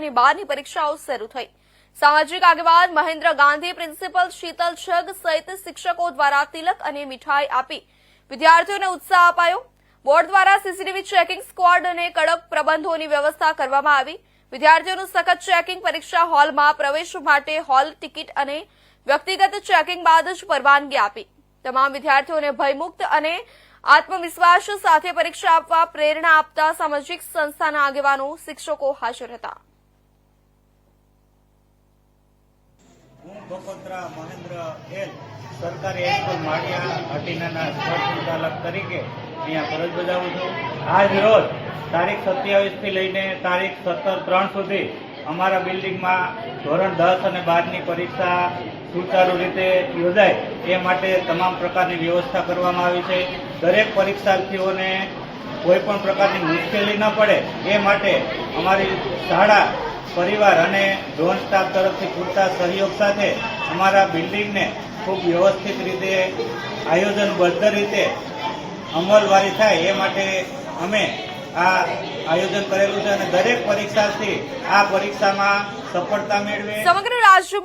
અને બારની પરીક્ષાઓ શરૂ થઈ. સામાજિક આગેવાન મહેન્દ્ર ગાંધી પ્રિન્સિપલ શીતલ છગ સહિત શિક્ષકો દ્વારા તિલક અને મીઠાઈ આપી વિદ્યાર્થીઓને ઉત્સાહ અપાયો. બોર્ડ દ્વારા સીસીટીવી ચેકિંગ સ્ક્વોડ અને કડક પ્રબંધોની વ્યવસ્થા કરવામાં આવી. વિદ્યાર્થીઓનું સખત ચેકિંગ પરીક્ષા હોલમાં પ્રવેશ માટે હોલ ટિકિટ અને વ્યક્તિગત ચેકિંગ બાદ જ પરવાનગી આપી. તમામ વિદ્યાર્થીઓને ભયમુક્ત અને આત્મવિશ્વાસ સાથે પરીક્ષા આપવા પ્રેરણા આપતા સામાજિક સંસ્થાના આગેવાનો, શિક્ષકો હાજર હતા. બકોત્રા મહેન્દ્ર એલ સરકારી હાઈસ્કૂલ માળિયા હટીનાના સ્પોર્ટ સંચાલક તરીકે અહીંયા ફરજ બજાવું છું. આજ રોજ તારીખ સત્યાવીસથી લઈને તારીખ સત્તર ત્રણ સુધી અમારા બિલ્ડિંગમાં ધોરણ દસ અને બારની પરીક્ષા સુચારુ રીતે યોજાય એ માટે તમામ પ્રકારની વ્યવસ્થા કરવામાં આવી છે. દરેક પરીક્ષાર્થીઓને કોઈ પણ પ્રકારની મુશ્કેલી ન પડે એ માટે અમારી શાળા પરિવાર અને ઝોન સ્ટાફ તરફથી પૂરતા સહયોગ સાથે અમારા બિલ્ડિંગને ખૂબ વ્યવસ્થિત રીતે આયોજનબદ્ધ રીતે અમલવારી થાય એ માટે અમે આ આયોજન કરેલું છે અને દરેક પરીક્ષાર્થી આ પરીક્ષામાં સફળતા મેળવે. સમગ્ર રાજ્યમાં